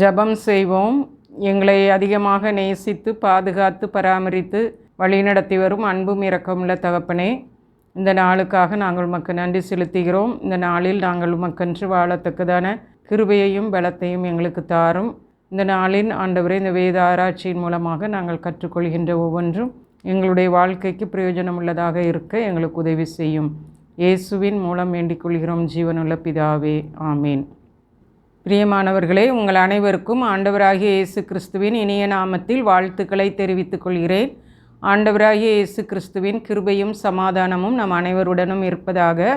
ஜெபம் செய்வோம். எங்களை அதிகமாக நேசித்து பாதுகாத்து பராமரித்து வழிநடத்தி வரும் அன்பும் இரக்கமுள்ள தகப்பனே இந்த நாளுக்காக நாங்கள் உமக்கு நன்றி செலுத்துகிறோம். இந்த நாளில் நாங்கள் உமக்கன்று வாழத்தக்கதான கிருபையையும் பலத்தையும் எங்களுக்கு தாரும். இந்த நாளின் ஆண்டவரை இந்த வேத ஆராய்ச்சியின் மூலமாக நாங்கள் கற்றுக்கொள்கின்ற ஒவ்வொன்றும் எங்களுடைய வாழ்க்கைக்கு பிரயோஜனம் உள்ளதாக இருக்க எங்களுக்கு உதவி செய்யும். இயேசுவின் மூலம் வேண்டிக் கொள்கிறோம் ஜீவனுள்ள பிதாவே. ஆமீன். பிரியமானவர்களே உங்கள் அனைவருக்கும் ஆண்டவராகிய இயேசு கிறிஸ்துவின் இனிய நாமத்தில் வாழ்த்துக்களை தெரிவித்துக் கொள்கிறேன். ஆண்டவராகிய இயேசு கிறிஸ்துவின் கிருபையும் சமாதானமும் நம் அனைவருடனும் இருப்பதாக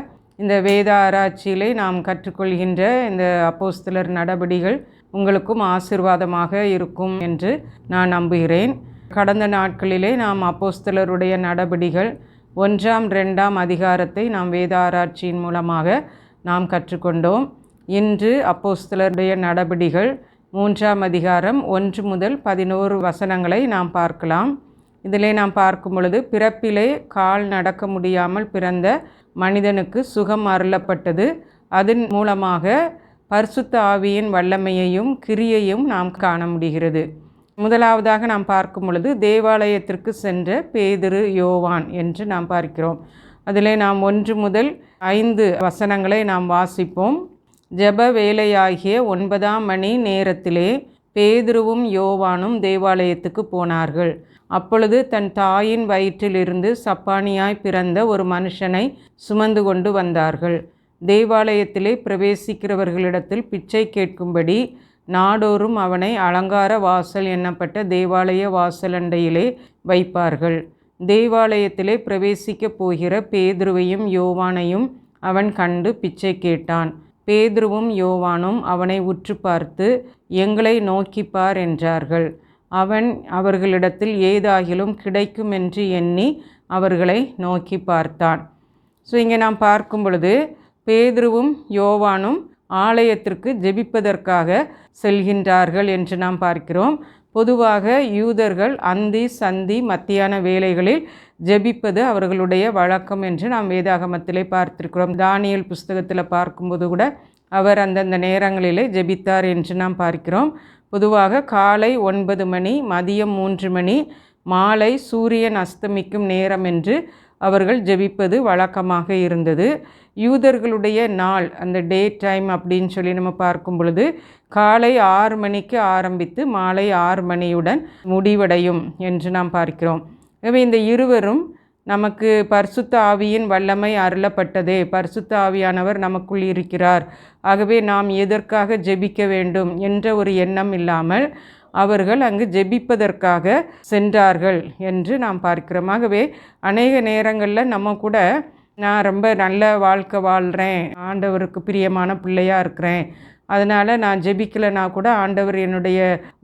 இந்த வேத ஆராய்ச்சியிலே நாம் கற்றுக்கொள்கின்ற இந்த அப்போஸ்தலர் நடபடிகள் உங்களுக்கும் ஆசிர்வாதமாக இருக்கும் என்று நான் நம்புகிறேன். கடந்த நாட்களிலே நாம் அப்போஸ்தலருடைய நடபடிகள் ஒன்றாம் ரெண்டாம் அதிகாரத்தை நாம் வேத ஆராய்ச்சியின் மூலமாக நாம் கற்றுக்கொண்டோம். இன்று அப்போஸ்தலருடைய நடபடிகள் மூன்றாம் அதிகாரம் ஒன்று முதல் பதினோரு வசனங்களை நாம் பார்க்கலாம். இதிலே நாம் பார்க்கும் பொழுது பிறப்பிலே கால் நடக்க முடியாமல் பிறந்த மனிதனுக்கு சுகம் அருளப்பட்டது. அதன் மூலமாக பரிசுத்த ஆவியின் வல்லமையையும் கிரியையும் நாம் காண முடிகிறது. முதலாவதாக நாம் பார்க்கும் பொழுது தேவாலயத்திற்கு சென்ற பேதிரு யோவான் என்று நாம் பார்க்கிறோம். அதிலே நாம் ஒன்று முதல் ஐந்து வசனங்களை நாம் வாசிப்போம். ஜெப வேலையாகிய ஒன்பதாம் மணி நேரத்திலே பேதுருவும் யோவானும் தேவாலயத்துக்கு போனார்கள். அப்பொழுது தன் தாயின் வயிற்றிலிருந்து சப்பானியாய் பிறந்த ஒரு மனுஷனை சுமந்து கொண்டு வந்தார்கள். தேவாலயத்திலே பிரவேசிக்கிறவர்களிடத்தில் பிச்சை கேட்கும்படி நாடோறும் அவனை அலங்கார வாசல் எண்ணப்பட்ட தேவாலய வாசலண்டையிலே வைப்பார்கள். தேவாலயத்திலே பிரவேசிக்கப் போகிற பேதுருவையும் யோவானையும் அவன் கண்டு பிச்சை கேட்டான். பேதுருவும் யோவானும் அவனை உற்று பார்த்து எங்களை நோக்கிப்பார் என்றார்கள். அவன் அவர்களிடத்தில் ஏதாகிலும் கிடைக்கும் என்று எண்ணி அவர்களை நோக்கி பார்த்தான். ஸோ இங்கே நாம் பார்க்கும் பொழுது பேதுருவும் யோவானும் ஆலயத்திற்கு ஜெபிப்பதற்காக செல்கின்றார்கள் என்று நாம் பார்க்கிறோம். பொதுவாக யூதர்கள் அந்தி சந்தி மத்தியான வேலைகளில் ஜெபிப்பது அவர்களுடைய வழக்கம் என்று நாம் வேதாகமத்திலே பார்த்திருக்கிறோம். தானியல் புஸ்தகத்தில் பார்க்கும்போது கூட அவர் அந்தந்த நேரங்களிலே ஜெபித்தார் என்று நாம் பார்க்கிறோம். பொதுவாக காலை ஒன்பது மணி மதியம் மூன்று மணி மாலை சூரியன் அஸ்தமிக்கும் நேரம் என்று அவர்கள் ஜெபிப்பது வழக்கமாக இருந்தது. யூதர்களுடைய நாள் அந்த டே டைம் அப்படின்னு சொல்லி நம்ம பார்க்கும் பொழுது காலை ஆறு மணிக்கு ஆரம்பித்து மாலை ஆறு மணியுடன் முடிவடையும் என்று நாம் பார்க்கிறோம். எனவே இந்த இருவரும் நமக்கு பரிசுத்த ஆவியின் வல்லமை அருளப்பட்டதே. பரிசுத்த ஆவியானவர் நமக்குள் இருக்கிறார். ஆகவே நாம் எதற்காக ஜெபிக்க வேண்டும் என்ற ஒரு எண்ணம் இல்லாமல் அவர்கள் அங்கு ஜெபிப்பதற்காக சென்றார்கள் என்று நாம் பார்க்கிறோம். ஆகவே அநேக நேரங்களில் நம்ம கூட நான் ரொம்ப நல்ல வாழ்க்கை வாழ்கிறேன் ஆண்டவருக்கு பிரியமான பிள்ளையாக இருக்கிறேன். அதனால் நான் ஜெபிக்கலைனா கூட ஆண்டவர் என்னுடைய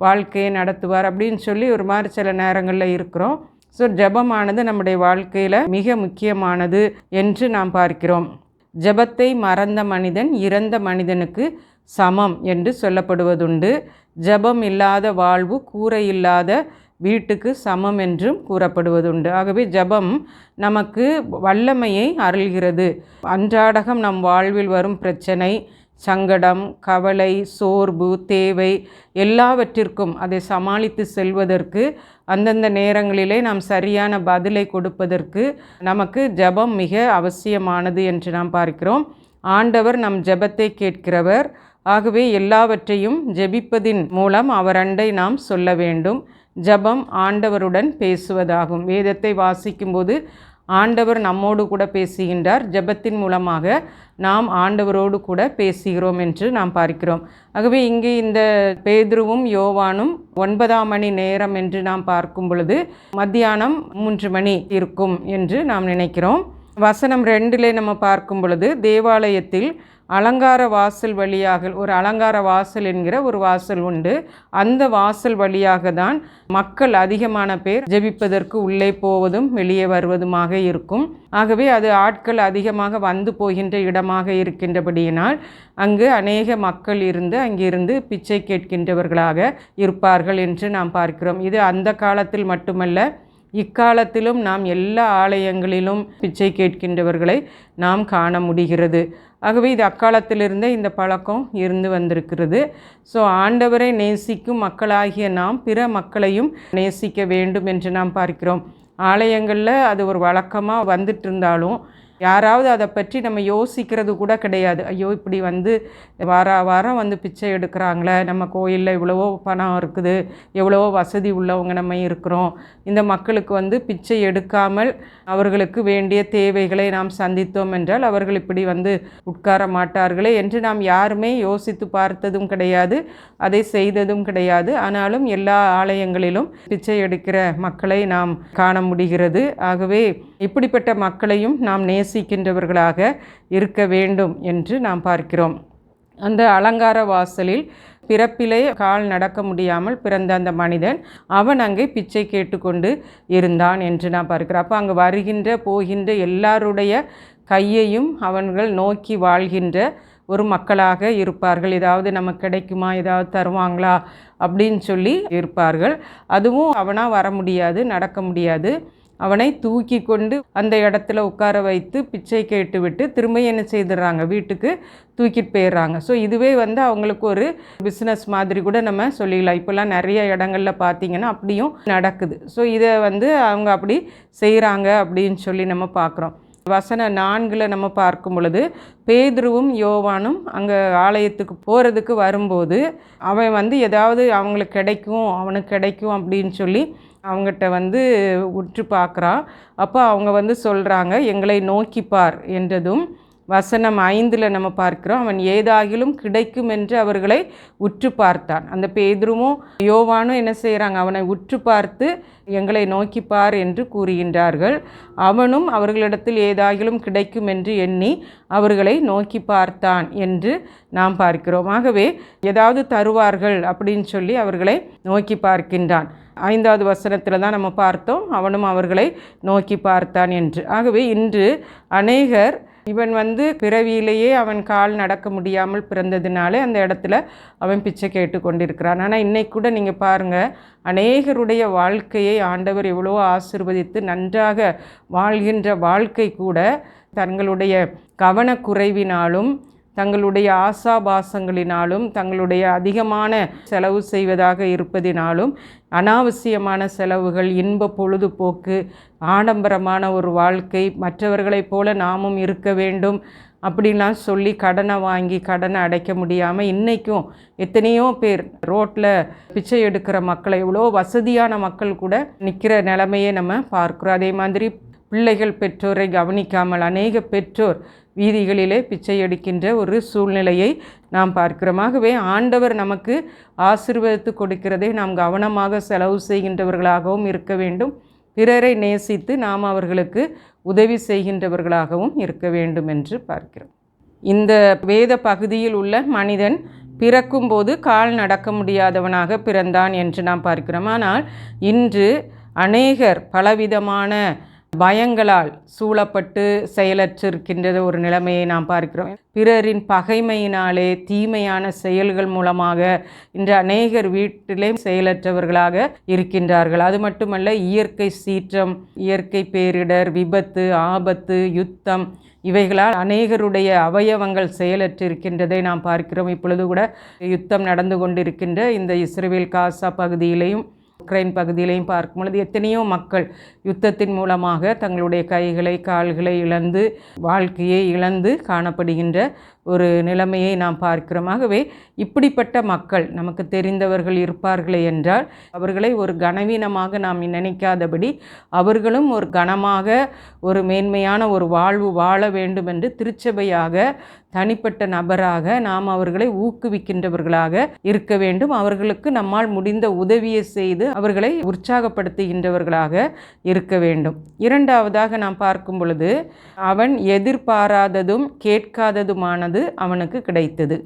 வாழ்க்கையை நடத்துவார் அப்படின்னு சொல்லி ஒரு மாதிரி சில நேரங்களில் இருக்கிறோம். ஸோ ஜெபமானது நம்முடைய வாழ்க்கையில் மிக முக்கியமானது என்று நாம் பார்க்கிறோம். ஜெபத்தை மறந்த மனிதன் இறந்த மனிதனுக்கு சமம் என்று சொல்லப்படுவதுண்டு. ஜெபம் இல்லாத வாழ்வு கூரை இல்லாத வீட்டுக்கு சமம் என்றும் கூறப்படுவதுண்டு. ஆகவே ஜெபம் நமக்கு வல்லமையை அருள்கிறது. அன்றாடகம் நம் வாழ்வில் வரும் பிரச்சனை சங்கடம் கவலை சோர்வு தேவை எல்லாவற்றிற்கும் அதை சமாளித்து செல்வதற்கு அந்தந்த நேரங்களிலே நாம் சரியான பதிலை கொடுப்பதற்கு நமக்கு ஜெபம் மிக அவசியமானது என்று நாம் பார்க்கிறோம். ஆண்டவர் நம் ஜெபத்தை கேட்கிறவர். ஆகவே எல்லாவற்றையும் ஜெபிப்பதின் மூலம் அவர் அண்டை நாம் சொல்ல வேண்டும். ஜெபம் ஆண்டவருடன் பேசுவதாகும். வேதத்தை வாசிக்கும்போது ஆண்டவர் நம்மோடு கூட பேசுகின்றார். ஜெபத்தின் மூலமாக நாம் ஆண்டவரோடு கூட பேசுகிறோம் என்று நாம் பார்க்கிறோம். ஆகவே இங்கே இந்த பேதுருவும் யோவானும் ஒன்பதாம் மணி நேரம் என்று நாம் பார்க்கும் பொழுது மத்தியானம் மூன்று மணி இருக்கும் என்று நாம் நினைக்கிறோம். வசனம் ரெண்டிலே நம்ம பார்க்கும் பொழுது தேவாலயத்தில் அலங்கார வாசல் வழியாக ஒரு அலங்கார வாசல் என்கிற ஒரு வாசல் உண்டு. அந்த வாசல் வழியாக தான் மக்கள் அதிகமான பேர் ஜெபிப்பதற்கு உள்ளே போவதும் வெளியே வருவதுமாக இருக்கும். ஆகவே அது ஆட்கள் அதிகமாக வந்து போகின்ற இடமாக இருக்கின்றபடியினால் அங்கு அநேக மக்கள் இருந்து அங்கிருந்து பிச்சை கேட்கின்றவர்களாக இருப்பார்கள் என்று நாம் பார்க்கிறோம். இது அந்த காலத்தில் மட்டுமல்ல இக்காலத்திலும் நாம் எல்லா ஆலயங்களிலும் பிச்சை கேட்கின்றவர்களை நாம் காண முடிகிறது. ஆகவே இது அக்காலத்திலிருந்தே இந்த பழக்கம் இருந்து வந்திருக்கிறது. ஸோ ஆண்டவரை நேசிக்கும் மக்களாகிய நாம் பிற மக்களையும் நேசிக்க வேண்டும் என்று நாம் பார்க்கிறோம். ஆலயங்களில் அது ஒரு வழக்கமாக வந்துட்டு இருந்தாலும் யாராவது அதை பற்றி நம்ம யோசிக்கிறது கூட கிடையாது. ஐயோ இப்படி வந்து வார வாரம் வந்து பிச்சை எடுக்கிறாங்களே நம்ம கோயிலில் இவ்வளவோ பணம் இருக்குது எவ்வளவோ வசதி உள்ளவங்க நம்ம இருக்கிறோம். இந்த மக்களுக்கு வந்து பிச்சை எடுக்காமல் அவர்களுக்கு வேண்டிய தேவைகளை நாம் சந்தித்தோம் என்றால் அவர்கள் இப்படி வந்து உட்கார மாட்டார்களே என்று நாம் யாருமே யோசித்து பார்த்ததும் கிடையாது அதை செய்ததும் கிடையாது. ஆனாலும் எல்லா ஆலயங்களிலும் பிச்சை எடுக்கிற மக்களை நாம் காண முடிகிறது. ஆகவே இப்படிப்பட்ட மக்களையும் நாம் நேசிக்கின்றவர்களாக இருக்க வேண்டும் என்று நாம் பார்க்கிறோம். அந்த அலங்கார வாசலில் பிறப்பிலே கால் நடக்க முடியாமல் பிறந்த அந்த மனிதன் அவன் அங்கே பிச்சை கேட்டுக்கொண்டு இருந்தான் என்று நான் பார்க்கிறேன் அப்போ அங்கே வருகின்ற போகின்ற எல்லாருடைய கையையும் அவன்கள் நோக்கி வாழ்கின்ற ஒரு மக்களாக இருப்பார்கள். ஏதாவது நமக்கு கிடைக்குமா? ஏதாவது தருவாங்களா? அப்படின்னு சொல்லி இருப்பார்கள். அதுவும் அவனாக வர முடியாது நடக்க முடியாது. அவனை தூக்கி கொண்டு அந்த இடத்துல உட்கார வைத்து பிச்சை கேட்டுவிட்டு திரும்ப என்ன செய்துடுறாங்க? வீட்டுக்கு தூக்கிட்டு போயிடுறாங்க. ஸோ இதுவே வந்து அவங்களுக்கு ஒரு பிஸ்னஸ் மாதிரி கூட நம்ம சொல்லிடலாம். இப்போல்லாம் நிறைய இடங்கள்ல பார்த்தீங்கன்னா அப்படியும் நடக்குது. ஸோ இதை வந்து அவங்க அப்படி செய்கிறாங்க அப்படின்னு சொல்லி நம்ம பார்க்குறோம். வசன நான்கில் நம்ம பார்க்கும் பொழுது பேதுருவும் யோவானும் அங்கே ஆலயத்துக்கு போகிறதுக்கு வரும்போது அவன் வந்து ஏதாவது அவங்களுக்கு கிடைக்கும் அவனுக்கு கிடைக்கும் அப்படின்னு சொல்லி அவங்ககிட்ட வந்து உற்று பார்க்குறான் அப்போ அவங்க வந்து சொல்கிறாங்க எங்களை நோக்கிப்பார் என்றதும் வசனம் ஐந்தில் நம்ம பார்க்கிறோம் அவன் ஏதாகிலும் கிடைக்கும் என்று அவர்களை உற்று பார்த்தான். அந்த பேதுருவும் யோவானும் என்ன செய்கிறாங்க அவனை உற்று பார்த்து எங்களை நோக்கிப்பார் என்று கூறுகின்றார்கள். அவனும் அவர்களிடத்தில் ஏதாகிலும் கிடைக்கும் என்று எண்ணி அவர்களை நோக்கி பார்த்தான் என்று நாம் பார்க்கிறோம். ஆகவே ஏதாவது தருவார்கள் அப்படின்னு சொல்லி அவர்களை நோக்கி பார்க்கின்றான். ஐந்தாவது வசனத்தில் தான் நம்ம பார்த்தோம் அவனும் அவர்களை நோக்கி பார்த்தான் என்று. ஆகவே இன்று அநேகர் இவன் வந்து பிறவியிலேயே அவன் கால் நடக்க முடியாமல் பிறந்ததினாலே அந்த இடத்துல அவன் பிச்சை கேட்டு கொண்டிருக்கிறான் ஆனால் இன்னைக்கு கூட நீங்கள் பாருங்கள் அநேகருடைய வாழ்க்கையை ஆண்டவர் எவ்வளோ ஆசிர்வதித்து நன்றாக வாழ்கின்ற வாழ்க்கை கூட தங்களுடைய கவனக்குறைவினாலும் தங்களுடைய ஆசாபாசங்களினாலும் தங்களுடைய அதிகமான செலவு செய்வதாக இருப்பதினாலும் அனாவசியமான செலவுகள் இன்ப பொழுதுபோக்கு ஆடம்பரமான ஒரு வாழ்க்கை மற்றவர்களைப் போல நாமும் இருக்க வேண்டும் அப்படின்லாம் சொல்லி கடனை வாங்கி கடனை அடைக்க முடியாமல் இன்றைக்கும் எத்தனையோ பேர் ரோட்டில் பிச்சை எடுக்கிற மக்களை எவ்வளோ வசதியான மக்கள் கூட நிற்கிற நிலமையை நம்ம பார்க்குறோம். அதே மாதிரி பிள்ளைகள் பெற்றோரை கவனிக்காமல் அநேக பெற்றோர் வீதிகளிலே பிச்சை எடுக்கின்ற ஒரு சூழ்நிலையை நாம் பார்க்கிறோம். ஆகவே ஆண்டவர் நமக்கு ஆசீர்வதித்து கொடுக்கிறதை நாம் கவனமாக செலவு செய்கின்றவர்களாகவும் இருக்க வேண்டும். பிறரை நேசித்து நாம் அவர்களுக்கு உதவி செய்கின்றவர்களாகவும் இருக்க வேண்டும் என்று பார்க்கிறோம். இந்த வேத பகுதியில் உள்ள மனிதன் பிறக்கும்போது கால் நடக்க முடியாதவனாக பிறந்தான் என்று நாம் பார்க்கிறோம். ஆனால் இன்று அநேகர் பலவிதமான பயங்களால் சூழப்பட்டு செயலற்றிருக்கின்ற ஒரு நிலைமையை நாம் பார்க்கிறோம். பிறரின் பகைமையினாலே தீமையான செயல்கள் மூலமாக இன்று அநேகர் வீட்டிலே செயலற்றவர்களாக இருக்கின்றார்கள். அது மட்டுமல்ல இயற்கை சீற்றம் இயற்கை பேரிடர் விபத்து ஆபத்து யுத்தம் இவைகளால் அநேகருடைய அவயவங்கள் செயலற்றிருக்கின்றதை நாம் பார்க்கிறோம். இப்பொழுது கூட யுத்தம் நடந்து கொண்டிருக்கின்ற இந்த இஸ்ரேல் காசா பகுதியிலையும் உக்ரைன் பகுதியிலையும் பார்க்கும் பொழுது எத்தனையோ மக்கள் யுத்தத்தின் மூலமாக தங்களுடைய கைகளை கால்களை இழந்து வாழ்க்கையை இழந்து காணப்படுகின்ற ஒரு நிலைமையை நாம் பார்க்கிறோம். ஆகவே இப்படிப்பட்ட மக்கள் நமக்கு தெரிந்தவர்கள் இருப்பார்களே என்றால் அவர்களை ஒரு கனவீனமாக நாம் நினைக்காதபடி அவர்களும் ஒரு கனமாக ஒரு மேன்மையான ஒரு வாழ்வு வாழ வேண்டும் என்று திருச்சபையாக தனிப்பட்ட நபராக நாம் அவர்களை ஊக்குவிக்கின்றவர்களாக இருக்க வேண்டும். அவர்களுக்கு நம்மால் முடிந்த உதவியை செய்து அவர்களை உற்சாகப்படுத்துகின்றவர்களாக இருக்க வேண்டும். இரண்டாவதாக நாம் பார்க்கும் பொழுது அவன் எதிர்பாராததும் கேட்காததுமான அது அவனுக்கு கிடைத்தது.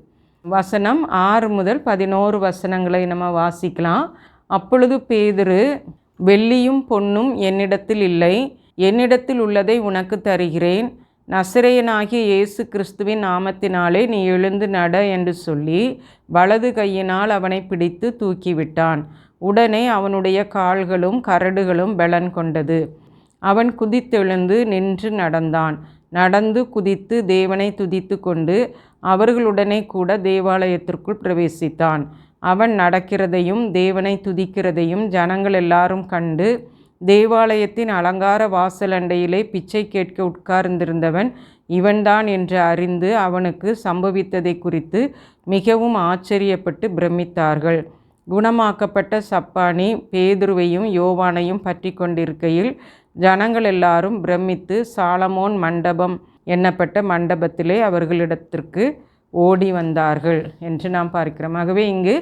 வசனம் ஆறு முதல் பதினோரு வசனங்களை நம்ம வாசிக்கலாம். அப்பொழுது பேதுரு வெள்ளியும் பொன்னும் என்னிடத்தில் இல்லை. என்னிடத்தில் உள்ளதை உனக்கு தருகிறேன். நசிரையனாகிய இயேசு கிறிஸ்துவின் நாமத்தினாலே நீ எழுந்து நட என்று சொல்லி வலது கையினால் அவனை பிடித்து தூக்கிவிட்டான். உடனே அவனுடைய கால்களும் கரடுகளும் பெலன் கொண்டது. அவன் குதித்தெழுந்து நின்று நடந்தான். நடந்து குதித்து தேவனை துதித்து கொண்டு அவர்களுடனே கூட தேவாலயத்திற்குள் பிரவேசித்தான். அவன் நடக்கிறதையும் தேவனை துதிக்கிறதையும் ஜனங்கள் எல்லாரும் கண்டு தேவாலயத்தின் அலங்கார வாசலண்டையிலே பிச்சை கேட்க உட்கார்ந்திருந்தவன் இவன்தான் என்று அறிந்து அவனுக்கு சம்பவித்ததை குறித்து மிகவும் ஆச்சரியப்பட்டு பிரமித்தார்கள். குணமாக்கப்பட்ட சப்பானி பேதுருவையும் யோவானையும் பற்றி கொண்டிருக்கையில் ஜனங்கள் எல்லாரும் பிரமித்து சாலமோன் மண்டபம் எண்ணப்பட்ட மண்டபத்திலே அவர்களிடத்திற்கு ஓடி வந்தார்கள் என்று நாம் பார்க்கிறோம். ஆகவே இங்கு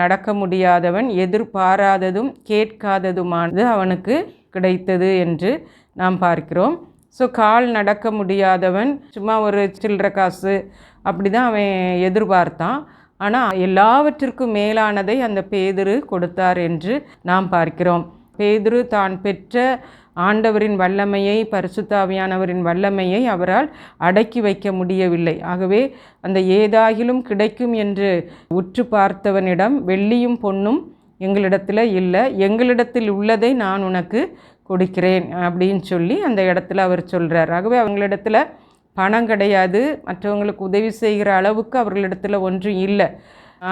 நடக்க முடியாதவன் எதிர்பாராததும் கேட்காததுமானது அவனுக்கு கிடைத்தது என்று நாம் பார்க்கிறோம். ஸோ கால் நடக்க முடியாதவன் சும்மா ஒரு சில்லற காசு அப்படி தான் அவன் எதிர்பார்த்தான். ஆனால் எல்லாவற்றிற்கும் மேலானதை அந்த பேதுரு கொடுத்தார் என்று நாம் பார்க்கிறோம். பேதுரு தான் பெற்ற ஆண்டவரின் வல்லமையை பரிசுத்தாவியானவரின் வல்லமையை அவரால் அடக்கி வைக்க முடியவில்லை. ஆகவே அந்த ஏதாகிலும் கிடைக்கும் என்று உற்று பார்த்தவனிடம் வெள்ளியும் பொன்னும் எங்களிடத்தில் இல்லை எங்களிடத்தில் உள்ளதை நான் உனக்கு கொடுக்கிறேன் அப்படின்னு சொல்லி அந்த இடத்துல அவர் சொல்கிறார் ஆகவே அவங்களிடத்துல பணம் கிடையாது மற்றவங்களுக்கு உதவி செய்கிற அளவுக்கு அவர்களிடத்தில் ஒன்றும் இல்லை.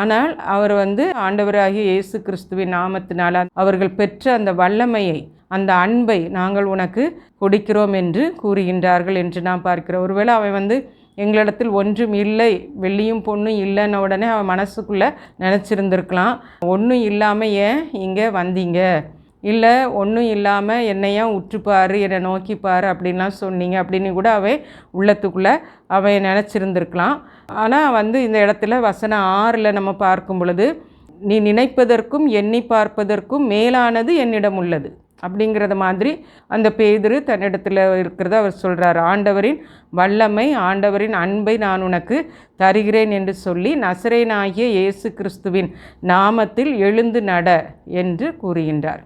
ஆனால் அவர் வந்து ஆண்டவராகிய இயேசு கிறிஸ்துவின் நாமத்தினால் அவர்கள் பெற்ற அந்த வல்லமையை அந்த அன்பை நாங்கள் உனக்கு கொடுக்கிறோம் என்று கூறுகின்றார்கள் என்று நாம் பார்க்கிறோம். ஒருவேளை அவன் வந்து எங்களிடத்தில் ஒன்றும் இல்லை வெள்ளியும் பொண்ணும் இல்லைன்ன உடனே அவன் மனசுக்குள்ளே நினச்சிருந்துருக்கலாம். ஒன்றும் இல்லாமல் ஏன் இங்கே வந்தீங்க? இல்லை ஒன்றும் இல்லாமல் என்னையா உற்றுப்பார் என்னை நோக்கிப்பார் அப்படின்லாம் சொன்னீங்க அப்படின்னு கூட அவன் உள்ளத்துக்குள்ளே அவன் நினச்சிருந்துருக்கலாம். ஆனால் வந்து இந்த இடத்துல வசனம் ஆறில் நம்ம பார்க்கும் பொழுது நீ நினைப்பதற்கும் எண்ணி பார்ப்பதற்கும் மேலானது என்னிடம் உள்ளது. அப்படிங்கிறத மாதிரி அந்த பேதிரு தன்னிடத்தில் இருக்கிறத அவர் சொல்கிறார் ஆண்டவரின் வல்லமை ஆண்டவரின் அன்பை நான் உனக்கு தருகிறேன் என்று சொல்லி நசரேனாகிய இயேசு கிறிஸ்துவின் நாமத்தில் எழுந்து நட என்று கூறுகின்றார்.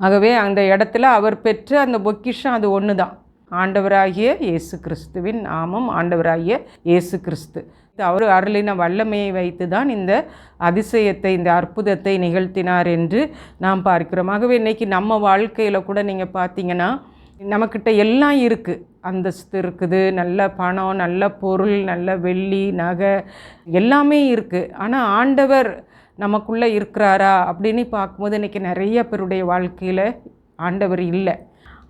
ஆகவே அந்த இடத்துல அவர் பெற்ற அந்த பொக்கிஷம் அது ஒன்று தான் ஆண்டவராகிய இயேசு கிறிஸ்துவின் நாமம் ஆண்டவராகிய இயேசு கிறிஸ்து. அவர் அருளின வல்லமையை வைத்து தான் இந்த அதிசயத்தை இந்த அற்புதத்தை நிகழ்த்தினார் என்று நாம் பார்க்கிறோம். ஆகவே இன்றைக்கி நம்ம வாழ்க்கையில் கூட நீங்கள் பார்த்தீங்கன்னா நம்மக்கிட்ட எல்லாம் இருக்குது அந்தஸ்து இருக்குது நல்ல பணம் நல்ல பொருள் நல்ல வெள்ளி நகை எல்லாமே இருக்குது ஆனால் ஆண்டவர் நமக்குள்ளே இருக்கிறாரா அப்படின்னு பார்க்கும்போது இன்றைக்கி நிறைய பேருடைய வாழ்க்கையில் ஆண்டவர் இல்லை.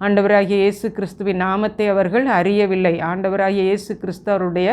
ஆண்டவராகிய இயேசு கிறிஸ்துவின் நாமத்தை அவர்கள் அறியவில்லை. ஆண்டவராகிய இயேசு கிறிஸ்து அவருடைய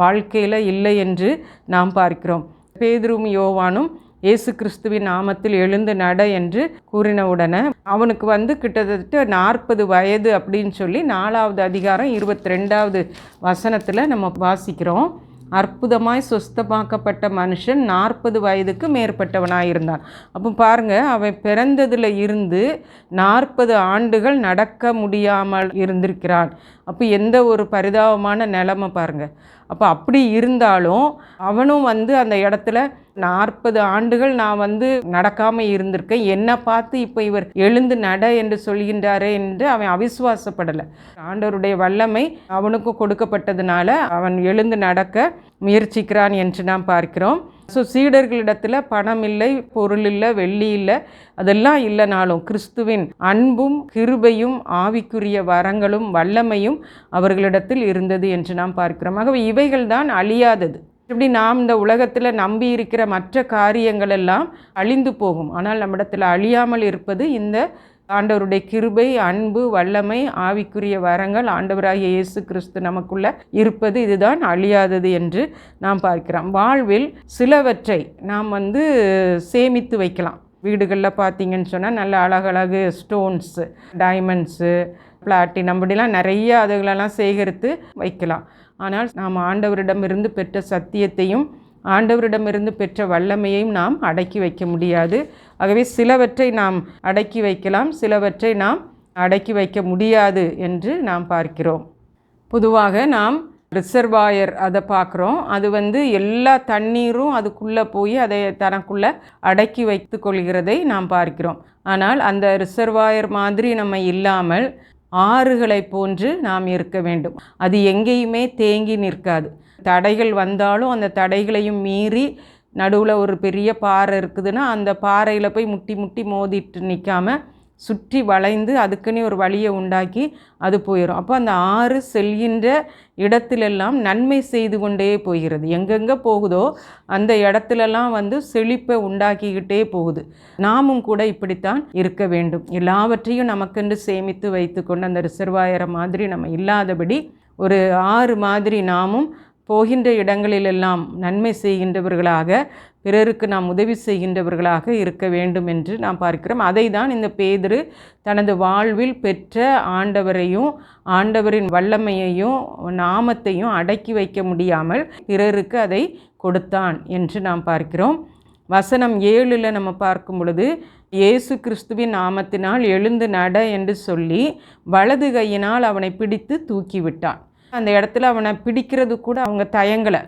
வாழ்க்கையில் இல்லை என்று நாம் பார்க்கிறோம். பேதுரும் யோவானும் இயேசு கிறிஸ்துவின் நாமத்தில் எழுந்து நட என்று கூறினவுடனே அவனுக்கு வந்து கிட்டத்தட்ட நாற்பது வயது அப்படின்னு சொல்லி நாலாவது அதிகாரம் இருபத்தி ரெண்டாவது வசனத்தில் நம்ம வாசிக்கிறோம். அற்புதமாய் சுஸ்தமாக்கப்பட்ட மனுஷன் நாற்பது வயதுக்கு மேற்பட்டவனாக இருந்தான் அப்போ பாருங்கள் அவன் பிறந்ததில் இருந்து நாற்பது ஆண்டுகள் நடக்க முடியாமல் இருந்திருக்கிறான். அப்போ எந்த ஒரு பரிதாபமான நிலமை பாருங்கள் அப்போ அப்படி இருந்தாலும் அவனும் வந்து அந்த இடத்துல நாற்பது ஆண்டுகள் நான் வந்து நடக்காமல் இருந்திருக்கேன். என்னை பார்த்து இப்போ இவர் எழுந்து நட என்று சொல்கின்றாரே என்று அவன் அவிசுவாசப்படலை. ஆண்டவருடைய வல்லமை அவனுக்கும் கொடுக்கப்பட்டதுனால அவன் எழுந்து நடக்க முயற்சிக்கிறான் என்று நாம் பார்க்கிறோம். ஸோ சீடர்களிடத்தில் பணம் இல்லை பொருள் இல்லை வெள்ளி இல்லை அதெல்லாம் இல்லைனாலும் கிறிஸ்துவின் அன்பும் கிருபையும் ஆவிக்குரிய வரங்களும் வல்லமையும் அவர்களிடத்தில் இருந்தது என்று நாம் பார்க்கிறோம். ஆகவே இவைகள் தான் அழியாதது. இப்படி நாம் இந்த உலகத்தில் நம்பி இருக்கிற மற்ற காரியங்கள் எல்லாம் அழிந்து போகும். ஆனால் நம்மிடத்தில் அழியாமல் இருப்பது இந்த ஆண்டவருடைய கிருபை அன்பு வல்லமை ஆவிக்குரிய வரங்கள் ஆண்டவராகிய இயேசு கிறிஸ்து நமக்குள்ள இருப்பது இதுதான் அழியாதது என்று நாம் பார்க்கிறோம். வாழ்வில் சிலவற்றை நாம் வந்து சேமித்து வைக்கலாம். வீடுகளில் பார்த்தீங்கன்னு சொன்னால் நல்ல அழகழகு ஸ்டோன்ஸு டைமண்ட்ஸு பிளாட்டினம் அப்படிலாம் நிறைய அதுகளெல்லாம் சேகரித்து வைக்கலாம். ஆனால் நாம் ஆண்டவரிடமிருந்து பெற்ற சத்தியத்தையும் ஆண்டவரிடமிருந்து பெற்ற வல்லமையையும் நாம் அடக்கி வைக்க முடியாது. ஆகவே சிலவற்றை நாம் அடக்கி வைக்கலாம் சிலவற்றை நாம் அடக்கி வைக்க முடியாது என்று நாம் பார்க்கிறோம். பொதுவாக நாம் ரிசர்வாயர் அதை பார்க்குறோம். அது வந்து எல்லா தண்ணீரும் அதுக்குள்ளே போய் அதை தனக்குள்ளே அடக்கி வைத்து கொள்கிறதை நாம் பார்க்கிறோம். ஆனால் அந்த ரிசர்வாயர் மாதிரி நம்ம இல்லாமல் ஆறுகளைப் போன்று நாம் இருக்க வேண்டும். அது எங்கேயுமே தேங்கி நிற்காது. தடைகள் வந்தாலும் அந்த தடைகளையும் மீறி நடுவில் ஒரு பெரிய பாறை இருக்குதுன்னா அந்த பாறையில் போய் முட்டி முட்டி மோதிட்டு நிற்காம சுற்றி வளைந்து அதுக்குன்னு ஒரு வழியை உண்டாக்கி அது போயிடும் அப்போ அந்த ஆறு செல்கின்ற இடத்திலெல்லாம் நன்மை செய்து கொண்டே போகிறது. எங்கெங்கே போகுதோ அந்த இடத்துலலாம் வந்து செழிப்பை உண்டாக்கிக்கிட்டே போகுது. நாமும் கூட இப்படித்தான் இருக்க வேண்டும். எல்லாவற்றையும் நமக்கென்று சேமித்து வைத்துக்கொண்டு அந்த ரிசர்வாயரை மாதிரி நம்ம இல்லாதபடி ஒரு ஆறு மாதிரி நாமும் போகின்ற இடங்களிலெல்லாம் நன்மை செய்கின்றவர்களாக பிறருக்கு நாம் உதவி செய்கின்றவர்களாக இருக்க வேண்டும் என்று நாம் பார்க்கிறோம். அதை தான் இந்த பேதிரு தனது வாழ்வில் பெற்ற ஆண்டவரையும் ஆண்டவரின் வல்லமையையும் நாமத்தையும் அடக்கி வைக்க முடியாமல் பிறருக்கு அதை கொடுத்தான் என்று நாம் பார்க்கிறோம். வசனம் ஏழில் நம்ம பார்க்கும் பொழுது இயேசு கிறிஸ்துவின் நாமத்தினால் எழுந்து நட என்று சொல்லி வலது கையினால் அவனை பிடித்து தூக்கிவிட்டான் அந்த இடத்துல அவனை பிடிக்கிறது கூட அவங்க தயங்கலை.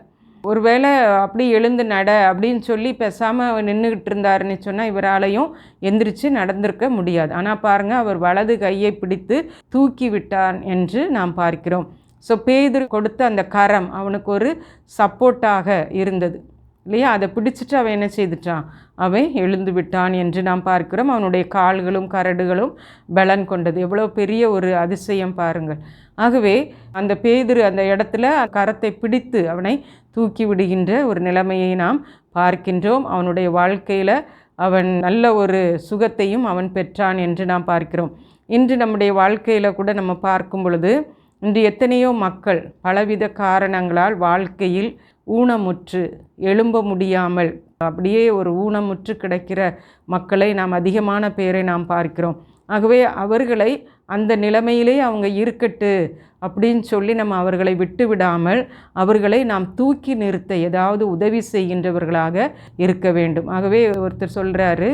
ஒருவேளை அப்படி எழுந்து நட அப்படின்னு சொல்லி பேசாமல் நின்றுக்கிட்டு இருந்தாருன்னு சொன்னால் இவராலையும் எந்திரிச்சு நடந்திருக்க முடியாது. ஆனால் பாருங்கள் அவர் வலது கையை பிடித்து தூக்கி விட்டான் என்று நாம் பார்க்கிறோம். ஸோ பேதுரு கொடுத்த அந்த கரம் அவனுக்கு ஒரு சப்போர்ட்டாக இருந்தது. இல்லையா? அதை பிடிச்சிட்டு அவன் என்ன செய்துட்டான்? அவன் எழுந்து விட்டான் என்று நாம் பார்க்கிறோம். அவனுடைய கால்களும் கரடுகளும் பலன் கொண்டது. எவ்வளோ பெரிய ஒரு அதிசயம் பாருங்கள். ஆகவே அந்த பேதுரு அந்த இடத்துல கரத்தை பிடித்து அவனை தூக்கி விடுகின்ற ஒரு நிலைமையை நாம் பார்க்கின்றோம். அவனுடைய வாழ்க்கையில் அவன் நல்ல ஒரு சுகத்தையும் அவன் பெற்றான் என்று நாம் பார்க்கிறோம். இன்று நம்முடைய வாழ்க்கையில் கூட நம்ம பார்க்கும் பொழுது இன்று எத்தனையோ மக்கள் பலவித காரணங்களால் வாழ்க்கையில் ஊனமுற்று எழும்ப முடியாமல். அப்படியே ஒரு ஊனமுற்று கிடக்கிற மக்களை நாம் அதிகமான பேரை நாம் பார்க்கிறோம். ஆகவே அவர்களை அந்த நிலைமையிலே அவங்க இருக்கட்டு அப்படின்னு சொல்லி நம்ம அவர்களை விட்டு விடாமல் அவர்களை நாம் தூக்கி நிறுத்த ஏதாவது உதவி செய்கின்றவர்களாக இருக்க வேண்டும். ஆகவே ஒருத்தர் சொல்கிறாரு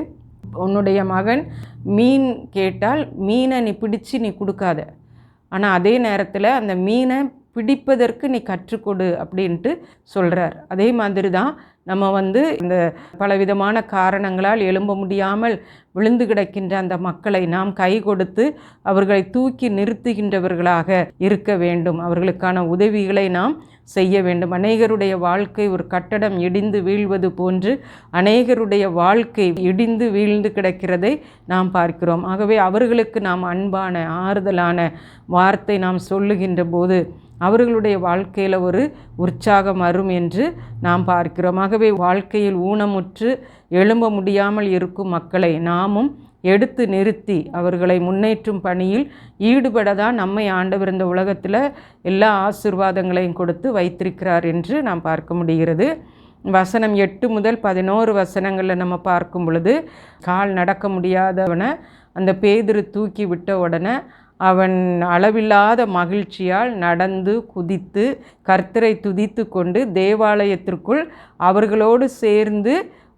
உன்னுடைய மகன் மீன் கேட்டால் மீனை நீ பிடிச்சு நீ கொடுக்காத. ஆனால் அதே நேரத்தில் அந்த மீனை பிடிப்பதற்கு நீ கற்றுக்கொடு அப்படின்ட்டு சொல்கிறார் அதே மாதிரி தான் நம்ம வந்து இந்த பலவிதமான காரணங்களால் எழும்ப முடியாமல் விழுந்து கிடக்கின்ற அந்த மக்களை நாம் கை கொடுத்து அவர்களை தூக்கி நிறுத்துகின்றவர்களாக இருக்க வேண்டும். அவர்களுக்கான உதவிகளை நாம் செய்ய வேண்டும். அநேகருடைய வாழ்க்கை ஒரு கட்டடம் இடிந்து வீழ்வது போன்று அநேகருடைய வாழ்க்கை இடிந்து வீழ்ந்து கிடக்கிறதை நாம் பார்க்கிறோம். ஆகவே அவர்களுக்கு நாம் அன்பான ஆறுதலான வார்த்தை நாம் சொல்லுகின்ற போது அவர்களுடைய வாழ்க்கையில் ஒரு உற்சாகம் வரும் என்று நாம் பார்க்கிறோம். ஆகவே வாழ்க்கையில் ஊனமுற்று எழும்ப முடியாமல் இருக்கும் மக்களை நாமும் எடுத்து நிறுத்தி அவர்களை முன்னேற்றும் பணியில் ஈடுபட தான் நம்மை ஆண்டவர் இந்த உலகத்தில் எல்லா ஆசிர்வாதங்களையும் கொடுத்து வைத்திருக்கிறார் என்று நாம் பார்க்க முடிகிறது. வசனம் எட்டு முதல் பதினோரு வசனங்களில் நம்ம பார்க்கும் பொழுது கால் நடக்க முடியாதவனை அந்த பேதிரு தூக்கி விட்ட உடனே அவன் அளவில்லாத மகிழ்ச்சியால் நடந்து குதித்து கர்த்தரை துதித்து கொண்டு தேவாலயத்திற்குள் அவர்களோடு சேர்ந்து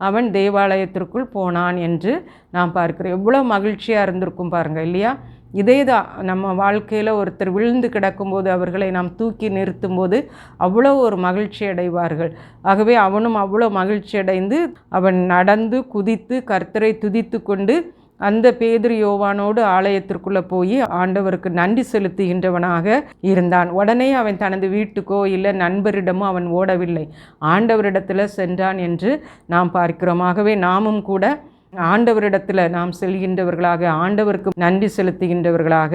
அவன் தேவாலயத்திற்குள் போனான் என்று நாம் பார்க்கிறோம். எவ்வளோ மகிழ்ச்சியாக இருந்திருக்கும் பாருங்கள் இல்லையா? இதே தான் நம்ம வாழ்க்கையில் ஒருத்தர் விழுந்து கிடக்கும்போது அவர்களை நாம் தூக்கி நிறுத்தும்போது அவ்வளோ ஒரு மகிழ்ச்சி அடைவார்கள். ஆகவே அவனும் அவ்வளோ மகிழ்ச்சி அடைந்து அவன் நடந்து குதித்து கர்த்தரை துதித்து கொண்டு அந்த பேதிரி யோவானோடு ஆலயத்திற்குள்ளே போய் ஆண்டவருக்கு நன்றி செலுத்துகின்றவனாக இருந்தான். உடனே அவன் தனது வீட்டுக்கோ இல்லை நண்பரிடமோ அவன் ஓடவில்லை. ஆண்டவரிடத்தில் சென்றான் என்று நாம் பார்க்கிறோம். ஆகவே நாமும் கூட ஆண்டவரிடத்தில் நாம் செல்கின்றவர்களாக ஆண்டவருக்கு நன்றி செலுத்துகின்றவர்களாக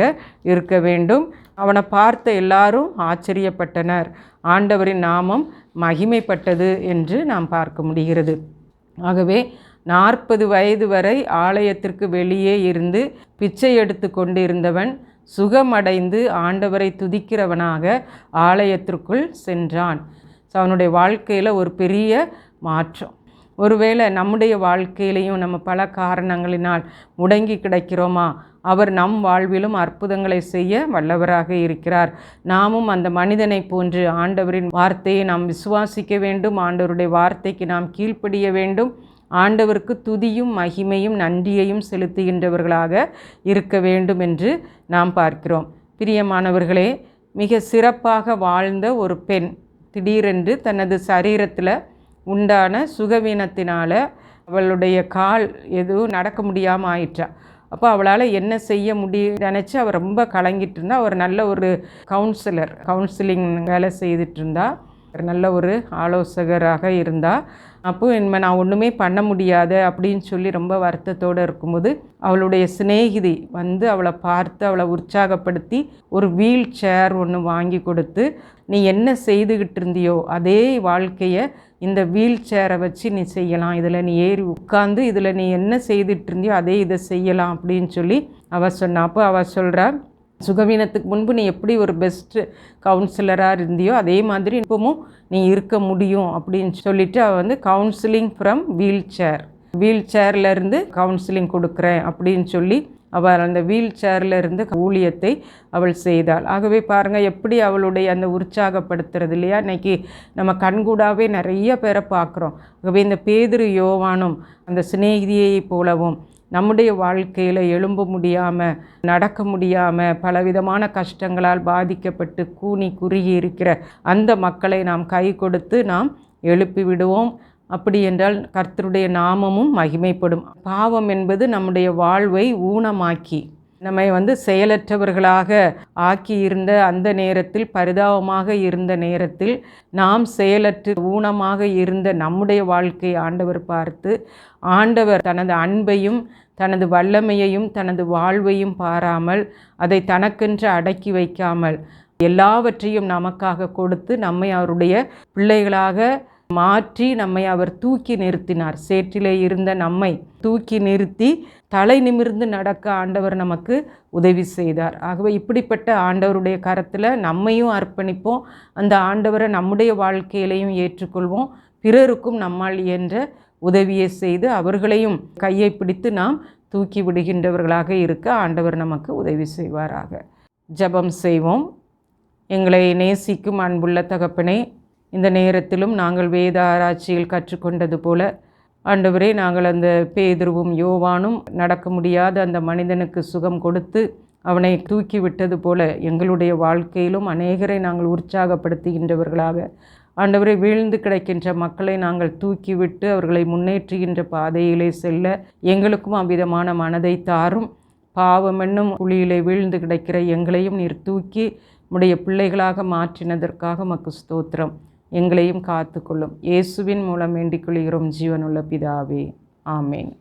இருக்க வேண்டும். அவனை பார்த்த எல்லாரும் ஆச்சரியப்பட்டனர். ஆண்டவரின் நாமம் மகிமைப்பட்டது என்று நாம் பார்க்க முடிகிறது. ஆகவே நாற்பது வயது வரை ஆலயத்திற்கு வெளியே இருந்து பிச்சை எடுத்து கொண்டிருந்தவன் சுகமடைந்து ஆண்டவரை துதிக்கிறவனாக ஆலயத்திற்குள் சென்றான். ஸோ அவனுடைய வாழ்க்கையில் ஒரு பெரிய மாற்றம். ஒருவேளை நம்முடைய வாழ்க்கையிலையும் நம்ம பல காரணங்களினால் முடங்கி கிடைக்கிறோமா? அவர் நம் வாழ்விலும் அற்புதங்களை செய்ய வல்லவராக இருக்கிறார். நாமும் அந்த மனிதனை போன்று ஆண்டவரின் வார்த்தையை நாம் விசுவாசிக்க வேண்டும். ஆண்டவருடைய வார்த்தைக்கு நாம் கீழ்ப்படிய வேண்டும். ஆண்டவருக்கு துதியும் மகிமையும் நன்றியையும் செலுத்துகின்றவர்களாக இருக்க வேண்டும் என்று நாம் பார்க்கிறோம். பிரியமானவர்களே மிக சிறப்பாக வாழ்ந்த ஒரு பெண் திடீரென்று தனது சரீரத்தில் உண்டான சுகவீனத்தினால் அவளுடைய கால் எதுவும் நடக்க முடியாமல் ஆயிற்றா. அப்போ அவளால் என்ன செய்ய முடியும் நினச்சி அவள் ரொம்ப கலங்கிட்டு இருந்தா. அவர் நல்ல ஒரு கவுன்சிலர் கவுன்சிலிங் வேலை செய்துட்டு இருந்தா. நல்ல ஒரு ஆலோசகராக இருந்தால் அப்போ என்ன நான் ஒன்றுமே பண்ண முடியாது அப்படின்னு சொல்லி ரொம்ப வருத்தத்தோடு இருக்கும்போது அவளுடைய சிநேகிதி வந்து அவளை பார்த்து அவளை உற்சாகப்படுத்தி ஒரு வீல் சேர் ஒன்று வாங்கி கொடுத்து நீ என்ன செய்துக்கிட்டு இருந்தியோ அதே வாழ்க்கையை இந்த வீல் சேரை வச்சு நீ செய்யலாம். இதில் நீ ஏறி உட்காந்து இதில் நீ என்ன செய்துட்டு இருந்தியோ அதே இதை செய்யலாம். அப்படின்னு சொல்லி அவள் சொன்னா. அப்போ அவள் சொல்கிறா சுகவீனத்துக்கு முன்பு நீ எப்படி ஒரு பெஸ்ட்டு கவுன்சிலராக இருந்தியோ அதே மாதிரி இப்பவும் நீ இருக்க முடியும் அப்படின்னு சொல்லிட்டு அவள் வந்து counselling from wheelchair wheel சேர்லேருந்து கவுன்சிலிங் கொடுக்குறேன் அப்படின்னு சொல்லி அவள் அந்த வீல் சேர்லேருந்து ஊழியத்தை அவள் செய்தாள். ஆகவே பாருங்கள் எப்படி அவளுடைய அந்த உற்சாகப்படுத்துறது இல்லையா? இன்னைக்கு நம்ம கண்கூடாவே நிறைய பேரை பார்க்குறோம். ஆகவே இந்த பேதிரு யோவானும் அந்த சிநேகிதியை போலவும் நம்முடைய வாழ்க்கையில் எழும்ப முடியாமல் நடக்க முடியாமல் பலவிதமான கஷ்டங்களால் பாதிக்கப்பட்டு கூனி குறுகி இருக்கிற அந்த மக்களை நாம் கை கொடுத்து நாம் எழுப்பி விடுவோம். அப்படி என்றால் கர்த்தருடைய நாமமும் மகிமைப்படும். பாவம் என்பது நம்முடைய வாழ்வை ஊனமாக்கி நம்மை வந்து செயலற்றவர்களாக ஆக்கியிருந்த அந்த நேரத்தில் பரிதாபமாக இருந்த நேரத்தில் நாம் செயலற்று ஊனமாக இருந்த நம்முடைய வாழ்க்கை ஆண்டவர் பார்த்து ஆண்டவர் தனது அன்பையும் தனது வல்லமையையும் தனது வாழ்வையும் பாராமல் அதை தனக்கென்று அடக்கி வைக்காமல் எல்லாவற்றையும் நமக்காக கொடுத்து நம்மை அவருடைய பிள்ளைகளாக மாற்றி நம்மை அவர் தூக்கி நிறுத்தினார். சேற்றிலே இருந்த நம்மை தூக்கி நிறுத்தி தலை நிமிர்ந்து நடக்க ஆண்டவர் நமக்கு உதவி செய்தார். ஆகவே இப்படிப்பட்ட ஆண்டவருடைய கரத்தில் நம்மையும் அர்ப்பணிப்போம். அந்த ஆண்டவரை நம்முடைய வாழ்க்கையிலையும் ஏற்றுக்கொள்வோம். பிறருக்கும் நம்மால் இயன்ற உதவியை செய்து அவர்களையும் கையை பிடித்து நாம் தூக்கி விடுகின்றவர்களாக இருக்க ஆண்டவர் நமக்கு உதவி செய்வாராக. ஜெபம் செய்வோம். எங்களை நேசிக்கும் அன்புள்ள தகப்பனே இந்த நேரத்திலும் நாங்கள் வேத ஆராய்ச்சியில் கற்றுக்கொண்டது போல ஆண்டவரே நாங்கள் அந்த பேதுருவும் யோவானும் நடக்க முடியாத அந்த மனிதனுக்கு சுகம் கொடுத்து அவனை தூக்கி விட்டது போல எங்களுடைய வாழ்க்கையிலும் அநேகரை நாங்கள் உற்சாகப்படுத்துகின்றவர்களாக. ஆண்டவரை வீழ்ந்து கிடக்கின்ற மக்களை நாங்கள் தூக்கிவிட்டு அவர்களை முன்னேற்றுகின்ற பாதையிலே செல்ல எங்களுக்கும் அவ்விதமான மனதை தாரும். பாவம் என்னும் குழியிலே வீழ்ந்து கிடக்கிற எங்களையும் நீர் தூக்கி உடைய பிள்ளைகளாக மாற்றினதற்காக மக்கு ஸ்தோத்திரம். எங்களையும் காத்துக்கொள்ளும். இயேசுவின் மூலம் வேண்டிக் கொள்கிறோம். ஜீவனுள்ள பிதாவே. ஆமேன்.